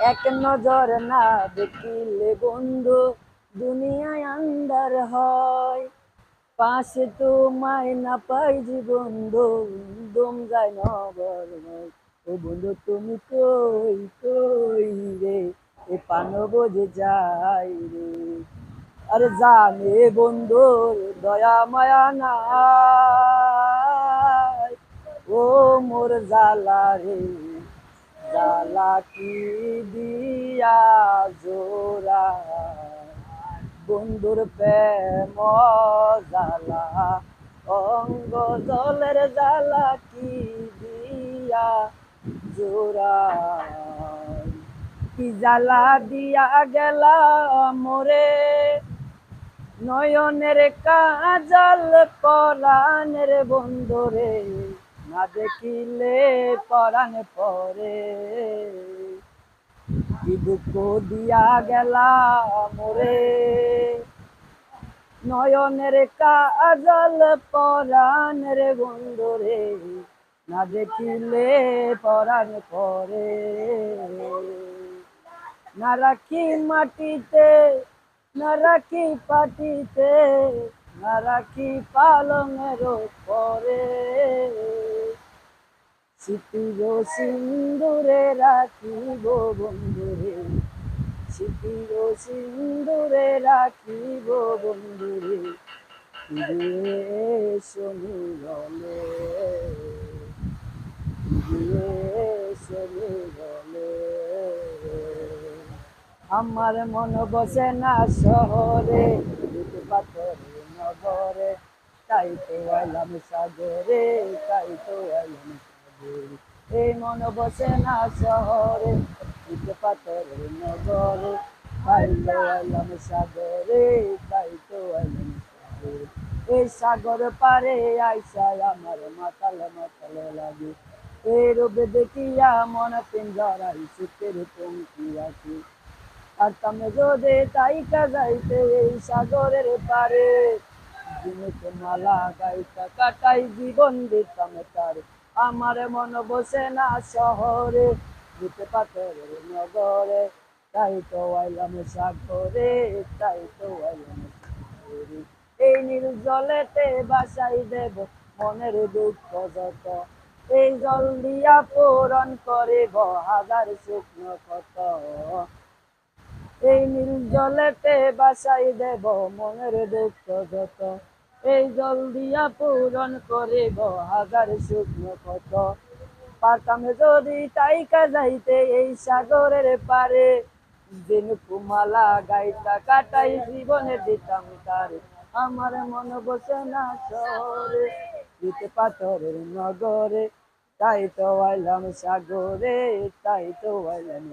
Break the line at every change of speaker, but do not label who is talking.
এক নজর না দেখিলে বন্ধু, দুনিয়ায় আন্দার হয়। পাশে তোমায় না পাই বন্ধু দম যায় নগর ও বন্ধু, তুমি কই কই রে? এ পানো বোঝে যাই রে? আরে জানে বন্ধুর দয়া, মায়া নাই। ও মোর জালা রে। জালা কি দিয়া জোরা বন্ধুর প্রেম জালা অঙ্গ জলের জালা কি দিয়া জোরা কি জালা দিয়া গেলা মোরে নয়নের কাজল পরাণের বন্ধুরে না দেখিলে পরাণ পরে। কি দুঃখ দিয়া গেলা মোরে নয়নের কাজল পরাণের বন্ধুরে না দেখিলে পরাণ পরে। না রাখি মাটিতে, না রাখি পাটিতে, না রাখি পালঙের পরে। স্মৃতির সিন্দুরে রাখিব বন্ধুরে। স্মৃতির সিন্দুরে রাখিব বন্ধুরে। ফিরে গলে আমার মন বসে না শহরে পাথরে নগরে। তাই তো এলাম সাগরে, তাই তো সাগরে এই মন বসে না শহরে দুটো পাথরে নগরে তাই তো এলাম সাগরে তাই তো এলাম সাগরে এই সাগর পারে আইসায় আমার মাতাল মাতাল লাগে। এই রূপে দেখিয়া মন পিঞ্জরাই সুখের পঙ্কি আছি আর তুমি যদি তাইকা যাইতে এই সাগরের পারে দিনেতে মালা গাইতা কাটাই জীবন দিতাম তার। আমার মন বসে না শহরে দিতে পাথরের নগরে, তাই তো আইলাম সাগরে, তাই তো আইলাম এই নীল জলেতে বাসাই দেব মনের দুঃখ যত। এই জল দিয়া পূরণ করে হাজার শুকনো কত এই নীল জলেতে বাসাই দেব মনের দুঃখ যত। এই জল দিয়া পূরণ করিব, হাজার শুকনো কত পারতাম যদি তাইকা যাইতে এই সাগরের পারে। দিন কুমালা গাইতা কাটাই জীবনে দিতাম তারে। আমার মন বসে না শহরে, দিতে পাথরের নগরে। তাই তো আইলাম সাগরে, তাই তো আইলাম